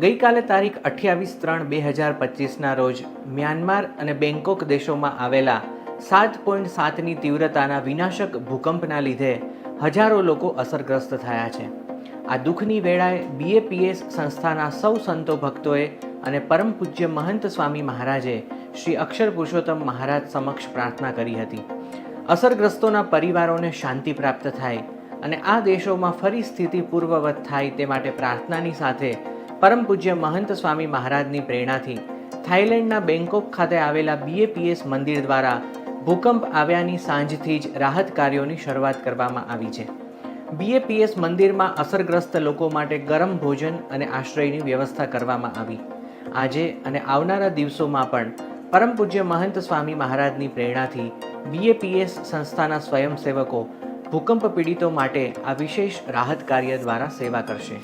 ગઈકાલે તારીખ અઠ્યાવીસ ત્રણ બે હજાર પચીસના રોજ મ્યાનમાર અને બેંકોક દેશોમાં આવેલા સાત પોઈન્ટ સાતની તીવ્રતાના વિનાશક ભૂકંપના લીધે હજારો લોકો અસરગ્રસ્ત થયા છે. આ દુઃખની વેળાએ બીએપીએસ સંસ્થાના સૌ સંતો ભક્તોએ અને પરમ પૂજ્ય મહંત સ્વામી મહારાજે શ્રી અક્ષર પુરુષોત્તમ મહારાજ સમક્ષ પ્રાર્થના કરી હતી. અસરગ્રસ્તોના પરિવારોને શાંતિ પ્રાપ્ત થાય અને આ દેશોમાં ફરી સ્થિતિ પૂર્વવત થાય તે માટે પ્રાર્થનાની સાથે પરમ પૂજ્ય મહંત સ્વામી મહારાજની પ્રેરણાથી થાઇલેન્ડના બેંકોક ખાતે આવેલા બીએપીએસ મંદિર દ્વારા ભૂકંપ આવ્યાની સાંજથી જ રાહત કાર્યોની શરૂઆત કરવામાં આવી છે. બીએપીએસ મંદિરમાં અસરગ્રસ્ત લોકો માટે ગરમ ભોજન અને આશ્રયની વ્યવસ્થા કરવામાં આવી. આજે અને આવનારા દિવસોમાં પણ પરમ પૂજ્ય મહંત સ્વામી મહારાજની પ્રેરણાથી બીએપીએસ સંસ્થાના સ્વયંસેવકો ભૂકંપ પીડિતો માટે આ વિશેષ રાહત કાર્ય દ્વારા સેવા કરશે.